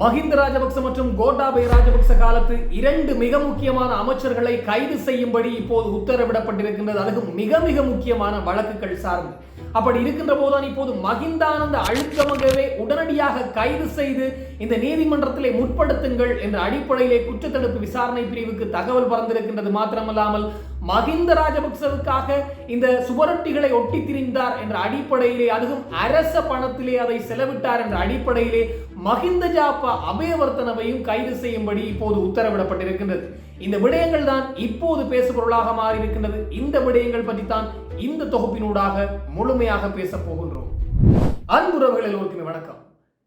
மஹிந்த ராஜபக்ச மற்றும் கோட்டாபய ராஜபக்ச காலத்து இரண்டு மிக முக்கியமான அமைச்சர்களை கைது செய்யும்படி இப்போது உத்தரவிடப்பட்டிருக்கின்றது. அதுக்கு மிக மிக முக்கியமான வழக்குகள் சார்ந்து. அப்படி இருக்கின்ற போதுதான் இப்போது மகிந்தானந்த அழுத்தமகவே உடனடியாக கைது செய்து இந்த நீதிமன்றத்திலே முற்படுத்துங்கள் என்ற அடிப்படையிலே குற்றத்தடுப்பு விசாரணை பிரிவுக்கு தகவல் பறந்திருக்கின்றது. மாத்திரமல்லாமல் மகிந்த ராஜபக்சவுக்காக இந்த சுவரொட்டிகளை ஒட்டி திரிந்தார் என்ற அடிப்படையிலே அதுவும் அரச பணத்திலே அதை செலவிட்டார் என்ற அடிப்படையிலே மகிந்த ஜாப்பா அபயவர்த்தனவையும் கைது செய்யும்படி இப்போது உத்தரவிடப்பட்டிருக்கின்றது. இந்த விடயங்கள் தான் இப்போது பேசுபொருளாக மாறியிருக்கின்றது. இந்த விடயங்கள் பற்றி தான் இந்த தொகுப்பினூடாக முழுமையாக பேசப் போகின்றோம். அன்புறவர்கள் எல்லோருக்குமே வணக்கம்.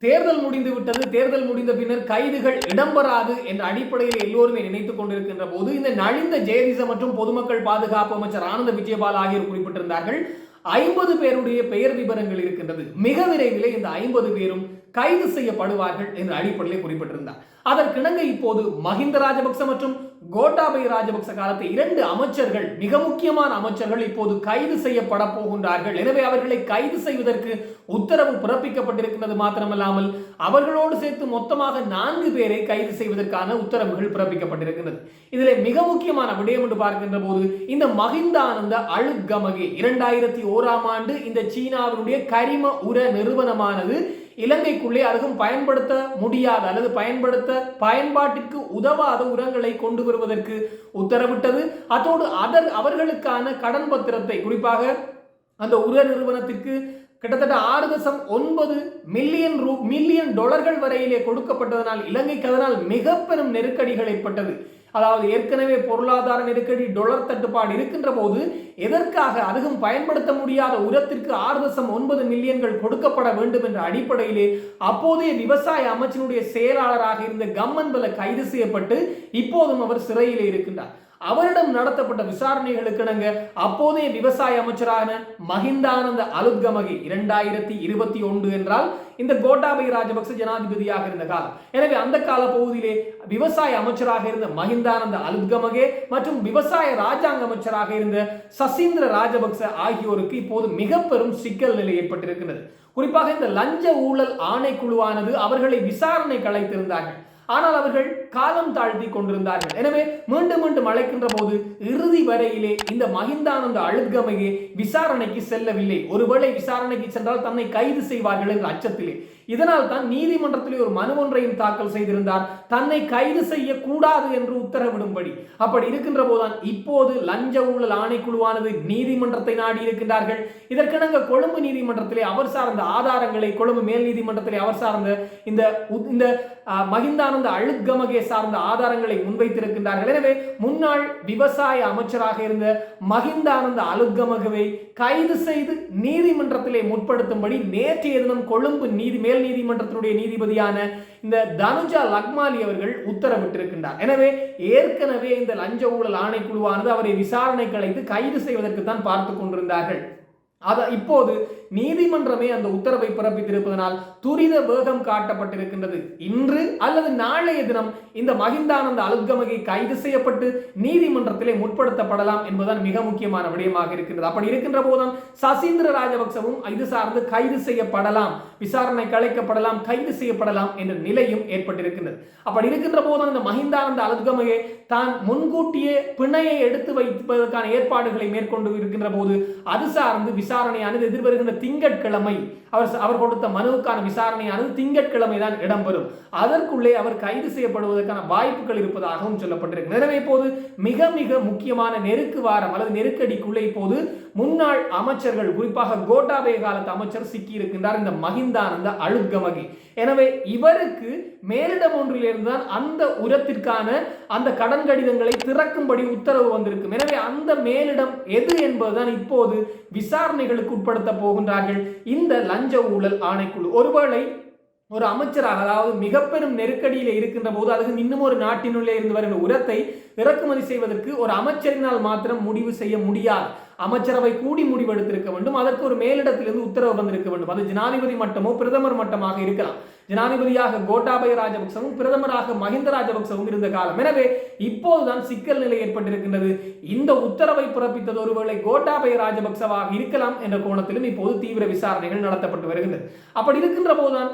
தேர்தல் முடிந்து விட்டது. தேர்தல் முடிந்த பின்னர் கைதுகள் இடம்பெறாது என்ற அடிப்படையில் எல்லோருமே நினைத்துக் கொண்டிருக்கின்ற போது இந்த நலிந்த ஜெயதிச மற்றும் பொதுமக்கள் பாதுகாப்பு அமைச்சர் ஆனந்த விஜயபால் ஆகியோர் குறிப்பிட்டிருந்தார்கள். ஐம்பது பேருடைய பெயர் விவரங்கள் இருக்கின்றது. மிக விரைவில் இந்த ஐம்பது பேரும் கைது செய்யப்படுவார்கள் என்ற அடிப்படையில் குறிப்பிட்டிருந்தார். அதற்கிணங்க இப்போது மஹிந்த ராஜபக்ச மற்றும் கோட்டாபய ராஜபக்ச காலத்தை இரண்டு அமைச்சர்கள் மிக முக்கியமான அமைச்சர்கள் இப்போது கைது செய்யப்பட போகின்றார்கள். எனவே அவர்களை கைது செய்வதற்கு உத்தரவு பிறப்பிக்கப்பட்டிருக்கிறது மாத்திரமல்லாமல் அவர்களோடு சேர்த்து மொத்தமாக நான்கு பேரை கைது செய்வதற்கான உத்தரவுகள் பிறப்பிக்கப்பட்டிருக்கிறது இதில் மிக முக்கியமான விடயம் என்று பார்க்கின்ற போது இந்த மகிந்தானந்த அழுகமகே. இரண்டாயிரத்தி ஓராம் ஆண்டு இந்த சீனாவினுடைய கரிம உர நிறுவனமானது இலங்கைக்குள்ளே அதுவும் பயன்படுத்த முடியாத அல்லது பயன்படுத்த பயன்பாட்டிற்கு உதவாத உரங்களை கொண்டு வருவதற்கு உத்தரவிட்டது. அதோடு அதர் அவர்களுக்கான கடன் பத்திரத்தை குறிப்பாக அந்த உர நிறுவனத்திற்கு கிட்டத்தட்ட ஆறு தசம் ஒன்பது மில்லியன் ரூ மில்லியன் டாலர்கள் வரையிலே கொடுக்கப்பட்டதனால் இலங்கைக்கு அதனால் மிக பெரும் நெருக்கடிகள் ஏற்பட்டது. அதாவது ஏற்கனவே பொருளாதார நெருக்கடி டொலர் தட்டுப்பாடு இருக்கின்ற போது எதற்காக அதிகம் பயன்படுத்த முடியாத உரத்திற்கு ஆறு தசம் ஒன்பது மில்லியன்கள் கொடுக்கப்பட வேண்டும் என்ற அடிப்படையிலே அப்போதைய விவசாய அமைச்சினுடைய செயலாளராக இருந்த கம்மன் பல கைது செய்யப்பட்டு இப்போதும் அவர் சிறையில் இருக்கின்றார். அவரிடம் நடத்தப்பட்ட விசாரணைகளுக்கிணங்க அப்போதைய விவசாய அமைச்சரான மஹிந்தானந்த அலுத்கமகி இரண்டாயிரத்தி இருபத்தி ஒன்று என்றால் இந்த கோட்டாபய ராஜபக்ச ஜனாதிபதியாக இருந்த காலம். எனவே அந்த கால பகுதியிலே விவசாய அமைச்சராக இருந்த மஹிந்தானந்த அலுத்கமகே மற்றும் விவசாய ராஜாங்க அமைச்சராக இருந்த சசீந்திர ராஜபக்ச ஆகியோருக்கு இப்போது மிக பெரும் சிக்கல் நிலை ஏற்பட்டிருக்கிறது. குறிப்பாக இந்த லஞ்ச ஊழல் ஆணைக்குழுவானது அவர்களை விசாரணை கலைத்திருந்தார்கள் ஆனால் அவர்கள் காலம் தாழ்த்தி கொண்டிருந்தார்கள். எனவே மீண்டும் மீண்டும் அழைக்கின்ற போது இறுதி வரையிலே இந்த மகிந்தானந்த அழுத்கமையே விசாரணைக்கு செல்லவில்லை. ஒருவேளை விசாரணைக்கு சென்றால் தன்னை கைது செய்வார்கள் என்ற அச்சத்திலே. இதனால் தான் நீதிமன்றத்திலே ஒரு மனு ஒன்றையும் தாக்கல் செய்திருந்தார். தன்னை கைது செய்யக்கூடாது என்று உத்தரவிடும்படி. அப்படி இருக்கின்ற போதுதான் இப்போது லஞ்ச ஊழல் ஆணைக்குழுவானது நீதிமன்றத்தை நாடி இருக்கின்றார்கள். இதற்கிணங்க கொழும்பு நீதிமன்றத்திலே அவர் சார்ந்த ஆதாரங்களை கொழும்பு மேல் நீதிமன்றத்திலே அவர் சார்ந்த இந்த இந்த மகிந்தானந்த அழுத்கமகே சார்ந்த ஆதாரங்களை முன்வைத்திருக்கின்றார்கள். எனவே முன்னாள் விவசாய அமைச்சராக இருந்த மகிந்தானந்த அலுத்கமகவை கைது செய்து நீதிமன்றத்திலே முற்படுத்தும்படி நேற்றைய தினம் கொழும்பு நீதி மேல் நீதிமன்றத்தினுடைய நீதிபதியான இந்த தனுஜா லக்மாலி அவர்கள் உத்தரவிட்டிருக்கின்றார். எனவே ஏற்கனவே இந்த லஞ்ச ஊழல் ஆணைக்குழுவானது அவரை விசாரணை கலைத்து கைது செய்வதற்கு தான் பார்த்து கொண்டிருந்தார்கள். அத இப்போது நீதிமன்றமே அந்த உத்தரவை பிறப்பித்திருப்பதனால் துரித வேகம் காட்டப்பட்டிருக்கின்றது. இன்று அல்லது நாளைய தினம் இந்த மகிந்தானந்த அலுத்கமகை கைது செய்யப்பட்டு நீதிமன்றத்திலே முற்படுத்தப்படலாம் என்பதுதான் மிக முக்கியமான விடயமாக இருக்கின்றது. அப்படி இருக்கின்ற போதும் சசீந்திர ராஜபக்சவும் இது சார்ந்து கைது செய்யப்படலாம் விசாரணை கலைக்கப்படலாம் கைது செய்யப்படலாம் என்ற நிலையும் ஏற்பட்டிருக்கின்றது. அப்படி இருக்கின்ற போதும் இந்த மகிந்தானந்த அலுத்கமகை தான் முன்கூட்டியே பிணையை எடுத்து வைப்பதற்கான ஏற்பாடுகளை மேற்கொண்டு இருக்கின்ற போது அது சார்ந்து விசாரணையானது எதிர்வருகின்ற திங்கட்கிழமை. அவர் அவர் கொடுத்த மனுவுக்கான விசாரணையானது திங்கட்கிழமை தான் இடம்பெறும். அதற்குள்ளே அவர் கைது செய்யப்படுவதற்கான வாய்ப்புகள் இருப்பதாகவும் சொல்லப்பட்டிருக்கு. எனவே இப்போது மிக மிக முக்கியமான நெருக்கு வாரம் அல்லது நெருக்கடிக்குள்ளே இப்போது முன்னாள் அமைச்சர்கள் குறிப்பாக கோட்டாபய காலத்து அமைச்சர் சிக்கி இருக்கின்றார் இந்த மகிந்தானந்த அழுத்கமகி எனவே இவருக்கு மேலிடம் ஒன்றிலிருந்து தான் அந்த உரத்திற்கான அந்த கடன் கடிதங்களை திறக்கும்படி உத்தரவு வந்திருக்கும். எனவே அந்த மேலிடம் எது என்பதுதான் இப்போது விசாரணைகளுக்கு உட்படுத்த போகும் போகின்றார்கள் இந்த லஞ்ச ஊழல் ஆணைக்குழு ஒருவேளை ஒரு அமைச்சராக அதாவது மிக பெரும் நெருக்கடியில் இருக்கின்ற போது அதுக்கு இன்னும் ஒரு நாட்டினுள்ளே இருந்து வருகிற உரத்தை இறக்குமதி செய்வதற்கு ஒரு அமைச்சரினால் மாத்திரம் முடிவு செய்ய முடியாது. அமைச்சரவை கூடி முடிவெடுத்திருக்க வேண்டும். அதற்கு ஒரு மேலிடத்திலிருந்து உத்தரவு வந்திருக்க வேண்டும். அது ஜனாதிபதி மட்டமோ பிரதமர் மட்டமாக இருக்கலாம். ஜனாதிபதியாக கோட்டாபய ராஜபக்சவும் பிரதமராக மஹிந்த ராஜபக்சவும் இருந்த காலம். எனவே இப்போதுதான் சிக்கல் நிலை ஏற்பட்டிருக்கின்றது. இந்த உத்தரவை பிறப்பித்தது ஒருவேளை கோட்டாபய ராஜபக்சவாக இருக்கலாம் என்ற கோணத்திலும் இப்போது தீவிர விசாரணைகள் நடத்தப்பட்டு வருகின்றது. அப்படி இருக்கின்ற போதுதான்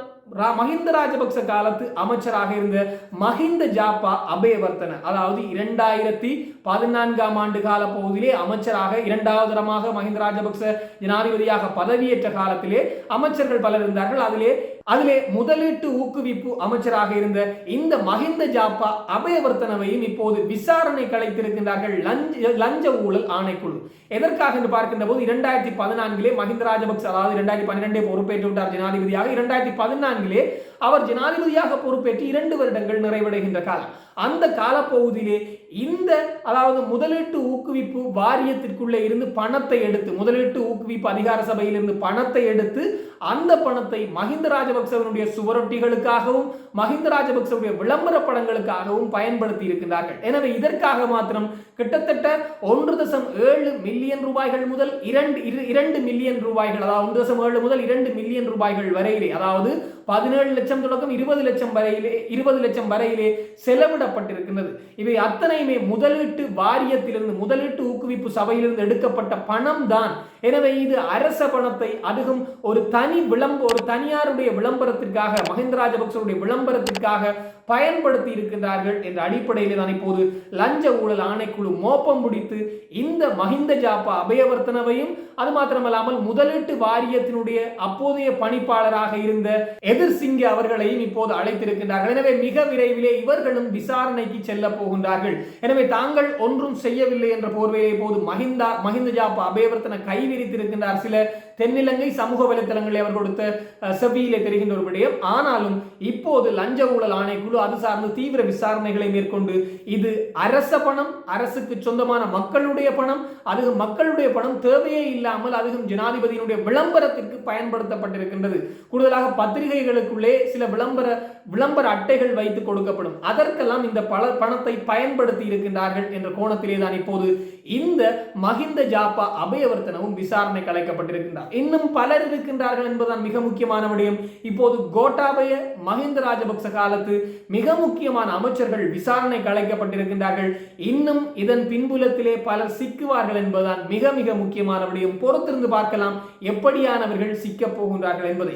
மஹிந்த ராஜபக்ச காலத்து அமைச்சராக இருந்த மஹிந்த ஜாப்பா அபயவர்த்தன. அதாவது இரண்டாயிரத்தி பதினான்காம் ஆண்டு கால பகுதியிலே அமைச்சராக இரண்டாவது தரமாக மஹிந்த ராஜபக்ச ஜனாதிபதியாக பதவியேற்ற காலத்திலே அமைச்சர்கள் பலர் இருந்தார்கள். அதிலே அதிலே முதலீட்டு ஊக்குவிப்பு அமைச்சராக இருந்த இந்த மஹிந்த ஜாப்பா அபயவர்த்தனவையும் இப்போது விசாரணை கலைத்திருக்கின்றார்கள். லஞ்ச லஞ்ச ஊழல் ஆணைக்குழு. எதற்காக என்று பார்க்கின்ற போது இரண்டாயிரத்தி பதினான்கிலே மஹிந்த ராஜபக்ச அதாவது இரண்டாயிரத்தி பன்னிரெண்டே பொறுப்பேற்று விட்டார் ஜனாதிபதியாக. இரண்டாயிரத்தி பதினான்கிலே அவர் ஜனாதிபதியாக பொறுப்பேற்று இரண்டு வருடங்கள் நிறைவடைகின்ற காலம். அந்த காலப்பகுதியிலே இந்த அதாவது முதலீட்டு ஊக்குவிப்பு வாரியத்திற்குள்ளே இருந்து பணத்தை எடுத்து முதலீட்டு ஊக்குவிப்பு அதிகார சபையிலிருந்து பணத்தை எடுத்து அந்த பணத்தை மஹிந்த ராஜபக்சவனுடைய சுவரொட்டிகளுக்காகவும் மஹிந்த ராஜபக்சவுடைய விளம்பர படங்களுக்காகவும் பயன்படுத்தி இருக்கின்றார்கள். எனவே இதற்காக மாத்திரம் கிட்டத்தட்ட ஒன்று தசம் ஏழு மில்லியன் ரூபாய்கள் முதல் இரண்டு இரு- இரண்டு மில்லியன் ரூபாய்கள் அதாவது ஒன்று தசம் ஏழு முதல் இரண்டு மில்லியன் ரூபாய்கள் வரையிலே அதாவது பதினேழு லட்சம் தொடக்கம் இருபது லட்சம் வரையிலே இருபது லட்சம் வரையிலே செலவிடப்பட்டிருக்கின்றது. இவை அத்தனையுமே முதலீட்டு வாரியத்திலிருந்து முதலீட்டு ஊக்குவிப்பு சபையிலிருந்து எடுக்கப்பட்ட பணம் தான் எனவே இது அரச பணத்தை அதுவும் ஒரு தனி விளம்ப ஒரு தனியாருடைய விளம்பரத்திற்காக மஹிந்த ராஜபக்சவுடைய விளம்பரத்திற்காக பயன்படுத்தி இருக்கின்றார்கள் என்ற அடிப்படையில் தான் இப்போது லஞ்ச ஊழல் ஆணைக்குழு மோப்பம் பிடித்து இந்த மஹிந்த ஜாப்பா அபயவர்த்தனவையும் அது மாத்திரமல்லாமல் முதலீட்டு வாரியத்தினுடைய அப்போதைய பணிப்பாளராக இருந்த எதிர் சிங்க அவர்களையும் இப்போது அழைத்திருக்கின்றார்கள். எனவே மிக விரைவிலே இவர்களும் விசாரணைக்கு செல்ல போகின்றார்கள். எனவே தாங்கள் ஒன்றும் செய்யவில்லை என்ற போர்வையை இப்போது மஹிந்தா மஹிந்த ஜாப்பா அபயவர்த்தன கைவிரித்திருக்கின்றார் சில தென்னிலங்கை சமூக வலைத்தளங்களை அவர் கொடுத்த அஹ், செவியிலே தெரிகின்ற ஒரு விடயம். ஆனாலும் இப்போது லஞ்ச ஊழல் ஆணைக்குழு அது சார்ந்து தீவிர விசாரணைகளை மேற்கொண்டு இது அரச பணம் அரசுக்கு சொந்தமான மக்களுடைய பணம் அது மக்களுடைய பணம் தேவையே இல்லாமல் அதுவும் ஜனாதிபதியினுடைய விளம்பரத்திற்கு பயன்படுத்தப்பட்டிருக்கின்றது. கூடுதலாக பத்திரிகைகளுக்குள்ளே சில விளம்பர விளம்பர அட்டைகள் வைத்து கொடுக்கப்படும். அதற்கெல்லாம் இந்த பல பணத்தை பயன்படுத்தி இருக்கின்றார்கள் என்ற கோணத்திலே தான் இப்போது இந்த மஹிந்த ஜாப்பா அபயவர்த்தனவும் விசாரணை கலைக்கப்பட்டிருக்கின்றார் இன்னும் பலர் இருக்கின்றார்கள் என்பதுதான் மிக முக்கியமான விடயம். இப்போது கோட்டாபய மஹிந்த ராஜபக்ச காலத்து மிக முக்கியமான அமைச்சர்கள் விசாரணை கலைக்கப்பட்டிருக்கின்றார்கள் இன்னும் இதன் பின்புலத்திலே பலர் சிக்குவார்கள் என்பதுதான் மிக மிக முக்கியமான விடயம். பொறுத்திருந்து பார்க்கலாம் எப்படியானவர்கள் சிக்கப் போகின்றார்கள் என்பதை.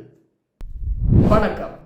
வணக்கம்.